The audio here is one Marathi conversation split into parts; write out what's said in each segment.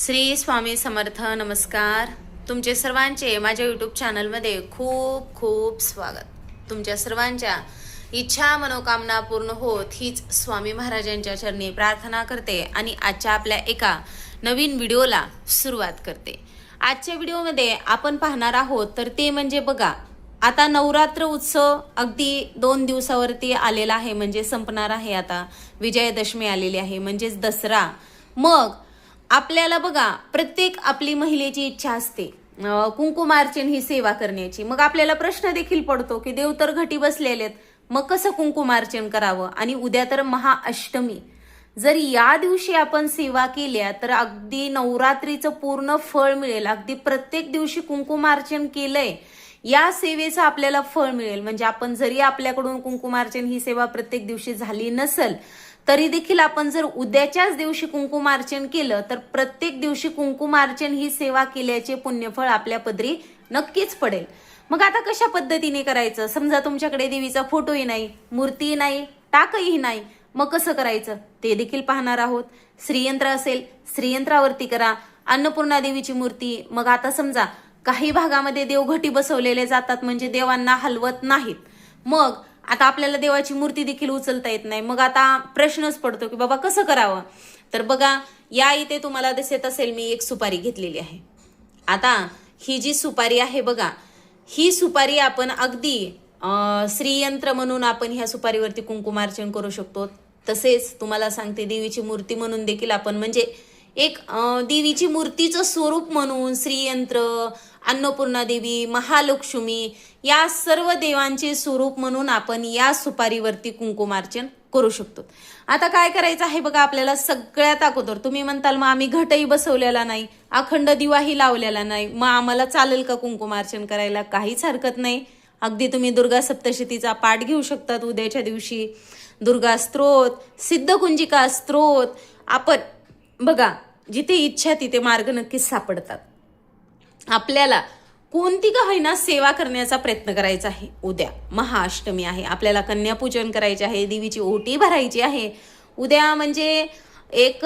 श्री स्वामी समर्थ नमस्कार. तुमचे सर्वांचे माझ्या यूट्यूब चॅनलमध्ये खूप खूप स्वागत. तुमच्या सर्वांच्या इच्छा मनोकामना पूर्ण होत हीच स्वामी महाराजांच्या चरणी प्रार्थना करते आणि आजच्या आपल्या एका नवीन व्हिडिओला सुरुवात करते. आजच्या व्हिडिओमध्ये आपण पाहणार आहोत तर ते म्हणजे बघा आता नवरात्र उत्सव अगदी दोन दिवसावरती आलेला आहे म्हणजे संपणार आहे आता. विजयादशमी आलेली आहे म्हणजेच दसरा. मग आपल्याला बघा प्रत्येक आपली महिलेची इच्छा असते. कुंकुमार्चन ही सेवा करण्याची. मग आपल्याला प्रश्न देखील पडतो की देव तर घटी बसलेले आहेत. मग कसं कुंकुमार्चन करावं? आणि उद्या तर महाअष्टमी. जर या दिवशी आपण सेवा केल्या तर अगदी नवरात्रीचं पूर्ण फळ मिळेल. अगदी प्रत्येक दिवशी कुंकुमार्चन केलंय या सेवेचं आपल्याला फळ मिळेल. म्हणजे आपण जरी आपल्याकडून कुंकुमार्चन ही सेवा प्रत्येक दिवशी झाली नसल तरी देखील आपण जर उद्याच्याच दिवशी कुंकुमार्चन केलं तर प्रत्येक दिवशी कुंकुमार्चन ही सेवा केल्याचे पुण्यफळ आपल्या पदरी नक्कीच पडेल. मग आता कशा पद्धतीने करायचं? समजा तुमच्याकडे देवीचा फोटोही नाही मूर्तीही नाही टाकही नाही. मग कसं करायचं? ते देखील पाहणार आहोत. श्रीयंत्र असेल श्रीयंत्रावरती करा. अन्नपूर्णा देवीची मूर्ती. मग आता समजा काही भागामध्ये देवघटी बसवलेले जातात म्हणजे देवांना हलवत नाहीत. मग आता आपल्याला देवाची मूर्ती देखील उचलता येत नाही. मग आता प्रश्नच पडतो की बाबा कसं करावं? तर बघा या इथे तुम्हाला दिसत असेल मी एक सुपारी घेतलेली आहे. आता ही जी सुपारी आहे बघा ही सुपारी आपण अगदी श्रीयंत्र म्हणून आपण ह्या सुपारीवरती कुंकुमार्चन करू शकतो. तसेच तुम्हाला सांगते देवीची मूर्ती म्हणून देखील आपण म्हणजे एक देवीची मूर्तीचं स्वरूप म्हणून श्रीयंत्र अन्नपूर्णा देवी महालक्ष्मी या सर्व देवांचे स्वरूप म्हणून आपण या सुपारीवरती कुंकुमार्चन करू शकतो. आता काय करायचं आहे बघा आपल्याला सगळ्यात अगोदर. तुम्ही म्हणताल मग आम्ही घटही बसवलेला नाही अखंड दिवाही लावलेला नाही मग आम्हाला चालेल का कुंकुमार्चन करायला? काहीच हरकत नाही. अगदी तुम्ही दुर्गा सप्तशतीचा पाठ घेऊ शकतात उद्याच्या दिवशी. दुर्गा स्त्रोत सिद्धकुंजिका स्त्रोत आपण बघा जिथे इच्छा तिथे मार्ग नक्कीच सापडतात. आपल्याला कोणती का होईना सेवा करण्याचा प्रयत्न करायचा आहे. उद्या महाअष्टमी आहे. आपल्याला कन्यापूजन करायचे आहे. देवीची ओटी भरायची आहे. उद्या म्हणजे एक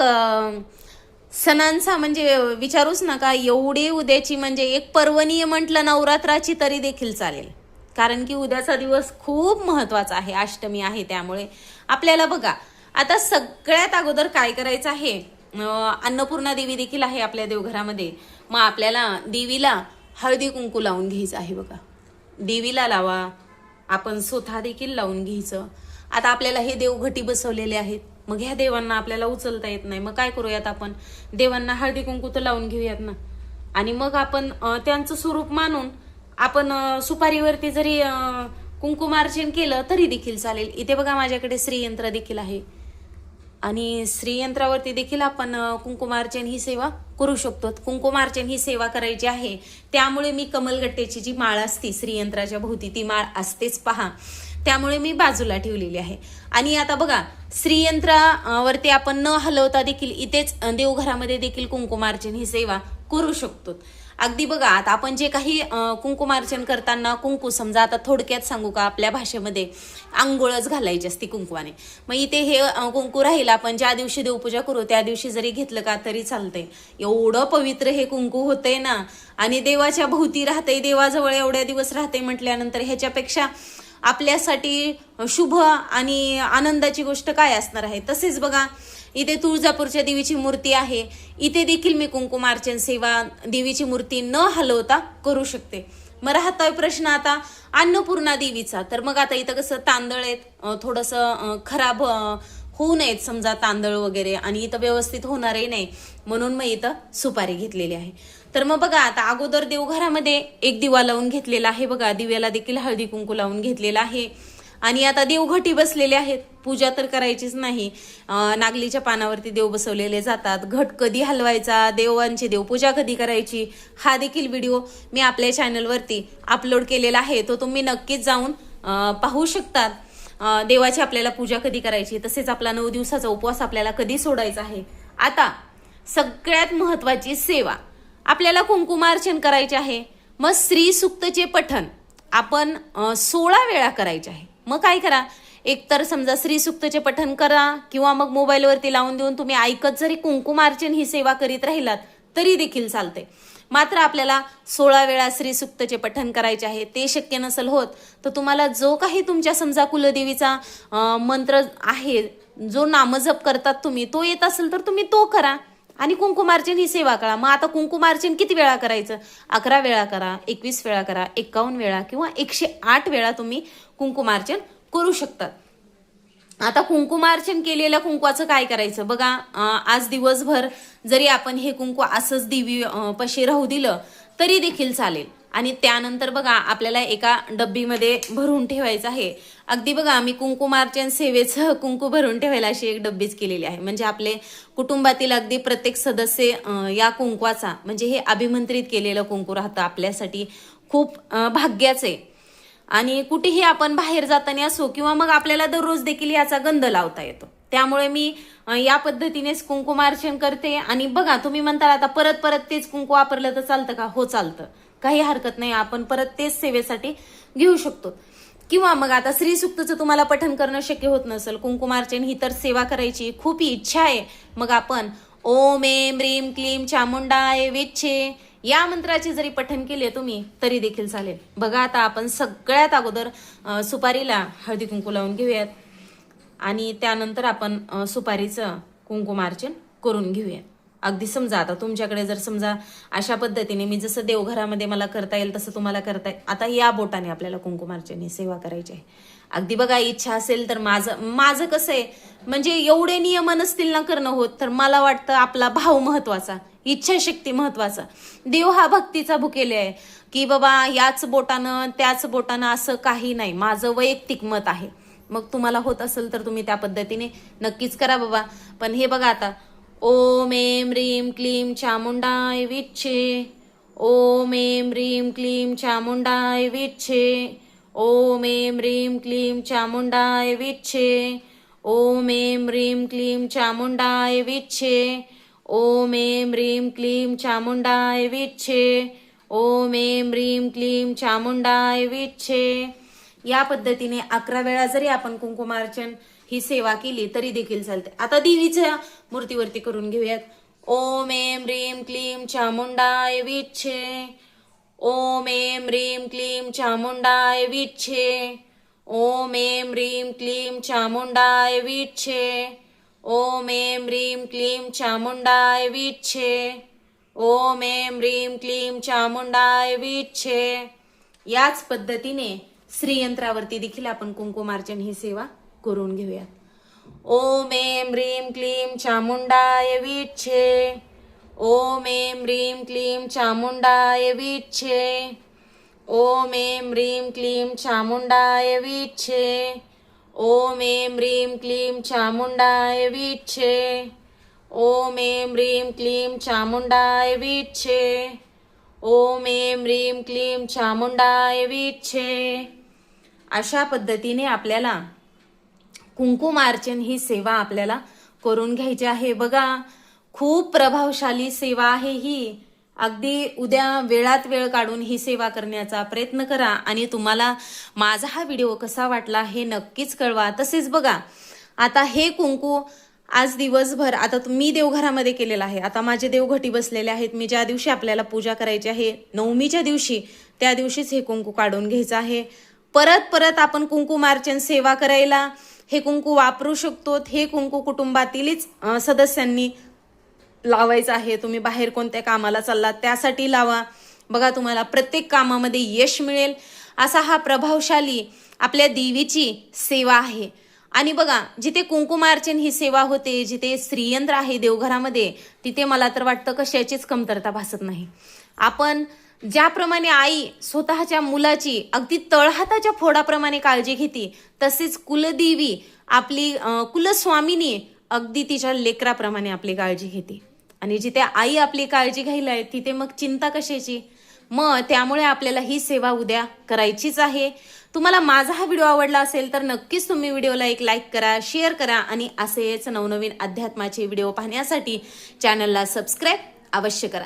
सणांचा म्हणजे विचारूच नका. एवढी उद्याची म्हणजे एक पर्वणीय म्हटलं नवरात्राची तरी देखील चालेल. कारण की उद्याचा दिवस खूप महत्त्वाचा आहे. अष्टमी आहे त्यामुळे आपल्याला बघा आता सगळ्यात अगोदर काय करायचं आहे? अन्नपूर्णा देवी देखील आहे आपल्या देवघरामध्ये. मग आपल्याला देवीला हळदी कुंकू लावून घ्यायचं आहे बघा. देवीला लावा. आपण स्वतः देखील लावून घ्यायचं. आता आपल्याला हे देवघटी बसवलेले आहेत. मग ह्या देवांना आपल्याला उचलता येत नाही. मग काय करूयात आपण? देवांना हळदी कुंकू तर लावून घेऊयात ना. आणि मग आपण त्यांचं स्वरूप मानून आपण सुपारीवरती जरी कुंकुमार्जन केलं तरी देखील चालेल. इथे बघा माझ्याकडे श्रीयंत्र देखील आहे. आणि श्रीयंत्रावरती देखील आपण कुंकुमार्चन ही सेवा करू शकतो. कुंकुमार्चन ही सेवा करायची आहे. त्यामुळे मी कमलगट्टेची जी माळ असते श्रीयंत्राच्या भोवती ती माळ असतेच पहा. त्यामुळे मी बाजूला ठेवलेली आहे. आणि आता बघा श्रीयंत्रावरती आपण न हलवता देखील इथेच देवघरामध्ये देखील कुंकुमार्चन ही सेवा करू शकतो. अगदी बघा आता आपण जे काही कुंकुमार्चन करताना कुंकू समजा आता थोडक्यात सांगू का आपल्या भाषेमध्ये आंघोळच घालायची असते कुंकवाने मग इथे हे कुंकू राहील आपण ज्या दिवशी देवपूजा करू त्या दिवशी जरी घेतलं का तरी चालतंय. एवढं पवित्र हे कुंकू होतंय ना आणि देवाच्या भोवती राहतंय देवाजवळ एवढ्या दिवस राहते म्हटल्यानंतर ह्याच्यापेक्षा आपल्यासाठी शुभ आणि आनंदाची गोष्ट काय असणार आहे? तसेच बघा इथे तुळजापूरच्या देवीची मूर्ती आहे. इथे देखील मी कुंकुमार्चन सेवा देवीची मूर्ती न हलवता करू शकते. मग राहतोय प्रश्न आता अन्नपूर्णा देवीचा. तर मग आता इथं कसं तांदळ आहेत थोडंसं खराब होऊ नयेत समजा तांदळ वगैरे आणि इथं व्यवस्थित होणारही नाही. म्हणून मग इथं सुपारी घेतलेली आहे. तर मग बघा आता अगोदर देवघरामध्ये एक दिवा लावून घेतलेला आहे बघा. दिव्याला देखील हळदी कुंकू लावून घेतलेला आहे. आणि आता देवघटी बसलेले आहेत. पूजा तर करायचीच नाही. नागलीच्या पानावरती देव बसवलेले जातात. घट कधी हलवायचा देवांची देवपूजा कधी करायची हा देखील व्हिडिओ मी आपल्या चॅनलवरती अपलोड केलेला आहे. तो तुम्ही नक्कीच जाऊन पाहू शकतात. देवाची आपल्याला पूजा कधी करायची तसेच आपला नऊ दिवसाचा उपवास आपल्याला कधी सोडायचा आहे. आता सगळ्यात महत्वाची सेवा. आपल्याला कुंकुमार्चन करायचे आहे. मग श्री सुक्तचे पठण. आपण सोळा वेळा करायचे आहे. मग काय करा? एकतर समजा श्री पठन करा किंवा मग मोबाईलवरती लावून देऊन तुम्ही ऐकत जरी कुंकुमार्चन ही सेवा करीत राहिलात तरी देखील चालते. मात्र आपल्याला सोळा वेळा श्रीसुक्तचे पठन करायचे आहे ते शक्य नसेल होत तर तुम्हाला जो काही तुमच्या समजा कुलदेवीचा मंत्र आहे जो नामजप करतात तुम्ही तो येत असेल तर तुम्ही तो करा. आणि कुंकुमार्चन ही सेवा करा. मग आता कुंकुमार्चन किती वेळा करायचं? अकरा वेळा करा एकवीस वेळा करा एकावन्न वेळा किंवा एकशे आठ वेळा तुम्ही कुंकुमार्चन करू शकतात आता कुंकुमार्चन केलेल्या कुंकवाचं काय करायचं? बघा आज दिवसभर जरी आपण हे कुंकू असंच दिवी पशी राहू दिलं तरी देखील चालेल. आणि त्यानंतर बघा आपल्याला एका डब्बीमध्ये भरून ठेवायचं आहे. अगदी बघा मी कुंकुमार्चन सेवेचं कुंकू भरून ठेवायला अशी एक डब्बीच केलेली आहे. म्हणजे आपले कुटुंबातील अगदी प्रत्येक सदस्य या कुंकवाचा म्हणजे हे अभिमंत्रित केलेलं कुंकू राहतं आपल्यासाठी. खूप भाग्याचं. आहे आणि कुठेही आपण बाहेर जाताना असो किंवा मग आपल्याला दररोज देखील याचा गंध लावता येतो. त्यामुळे मी या पद्धतीनेच कुंकुमार्चन करते. आणि बघा तुम्ही म्हणताल आता परत परत तेच कुंकू वापरलं तर चालतं का? हो चालतं. काही हरकत नाही आपण परत तेच सेवेसाठी घेऊ शकतो. किंवा मग आता श्रीसुक्तचं तुम्हाला पठन करणं शक्य होत नसेल कुंकुमार्चन ही तर सेवा करायची खूप इच्छा आहे. मग आपण ओम एम रीम क्लीम चामुंडाय वेच्छे या मंत्राचे जरी पठन केले तुम्ही तरी देखील चालेल. बघा आता आपण सगळ्यात अगोदर सुपारीला हळदी कुंकू लावून घेऊयात. आणि त्यानंतर आपण सुपारीचं कुंकुमार्चन करून घेऊयात. अगदी समजा आता तुमच्याकडे जर समजा अशा पद्धतीने मी जसं देवघरामध्ये मला करता येईल तसं तुम्हाला करता येईल. आता या बोटाने आपल्याला कुंकुमार्चन सेवा करायची आहे. अगदी बघा इच्छा असेल तर माझं माझं कसं आहे म्हणजे एवढे नियम नसतील ना करणं होत तर मला वाटतं आपला भाव महत्त्वाचा इच्छाशक्ती महत्त्वाचा. देव हा भक्तीचा भुकेले आहे की बाबा याच बोटानं त्याच बोटानं असं काही नाही माझं वैयक्तिक मत आहे. मग तुम्हाला होत असेल तर तुम्ही त्या पद्धतीने नक्कीच करा बाबा. पण हे बघा आता ओम एम ह्रीं क्लीं चामुंडाय विच्छे। ओम एम ह्रीं क्लीं चामुंडाय विच्छे। ओम एम ह्रीं क्लीं चामुंडाय विच्छे। ओम एम ह्रीं क्लीं चामुंडाय विच्छे। ओम एम ह्रीं क्लीं चामुंडाय विच्छे। ओम एम ह्रीं क्लीं चामुंडाय विच्छे। या पद्धतीने अकरा वेळा जरी आपण कुंकुमार्चन ही सेवा केली तरी देखील चालते. आता देवीच्या मूर्तीवरती करून घेऊयात. ओम एम ह्रीम क्लीम चामुंडाय विच्छे. ओम एम ह्रीम क्लीम चामुंडाय विच्छे. ओम एम ह्रीम क्लीम चामुंडाय विच्छे. ओम एम ह्रीम क्लीम चामुंडाय विच्छे. ओम एम ह्रीम क्लीम चामुंडाय विच्छे. याच पद्धतीने श्रीयंत्रावरती देखील आपण कुंकुमार्चन ही सेवा करून घेऊया ओम एम ह्रीम क्लीम चामुंडाय विच्छे ओम एम ह्रीम क्लीम चामुंडाय विच्छे ओम एम ह्रीम क्लीम चामुंडाय विच्छे ओम एम ह्रीम क्लीम चामुंडाय विच्छे ओम एम ह्रीम क्लीम चामुंडाय विच्छे ओम एम ह्रीम क्लीम चामुंडाय विच्छे अशा पद्धतीने आपल्याला कुंकुमार्चन ही सेवा आपल्याला करून घ्यायची आहे. बघा खूप प्रभावशाली सेवा आहे ही. अगदी उद्या वेळात वेळ काढून ही सेवा करण्याचा प्रयत्न करा. आणि तुम्हाला माझा हा व्हिडिओ कसा वाटला हे नक्कीच कळवा. तसेच बघा आता हे कुंकू आज दिवसभर आता मी देवघरामध्ये केलेलं आहे. आता माझे देवघटी बसलेले आहेत. मी ज्या दिवशी आपल्याला पूजा करायची आहे नवमीच्या दिवशी त्या दिवशीच हे कुंकू काढून घ्यायचं आहे. परत परत आपण कुंकुमार्चन सेवा करायला हे कुंकू वापरू शकतो हे कुंकू कुटुंबातीलच सदस्यांनी लावायचं आहे. तुम्ही बाहेर कोणत्या कामाला चाललात त्यासाठी लावा. बघा तुम्हाला प्रत्येक कामामध्ये यश मिळेल. असा हा प्रभावशाली आपल्या देवीची सेवा आहे. आणि बघा जिथे कुंकुमार्चन ही सेवा होते जिथे श्रीयंत्र आहे देवघरामध्ये तिथे मला तर वाटतं कशाचीच कमतरता भासत नाही. आपण ज्याप्रमाणे आई स्वतःच्या मुलाची अगदी तळहाताच्या फोडाप्रमाणे काळजी घेते तसेच कुलदेवी आपली कुलस्वामिनी अगदी तिच्या लेकराप्रमाणे आपली काळजी घेते. आणि जिथे आई आपली काळजी घ्यायला आहे तिथे मग चिंता कशाची? मग त्यामुळे आपल्याला ही सेवा उद्या करायचीच आहे. तुम्हाला माझा हा व्हिडिओ आवडला असेल तर नक्कीच तुम्ही व्हिडिओला एक लाईक करा शेअर करा आणि असेच नवनवीन अध्यात्माचे व्हिडिओ पाहण्यासाठी चॅनलला सबस्क्राईब अवश्य करा.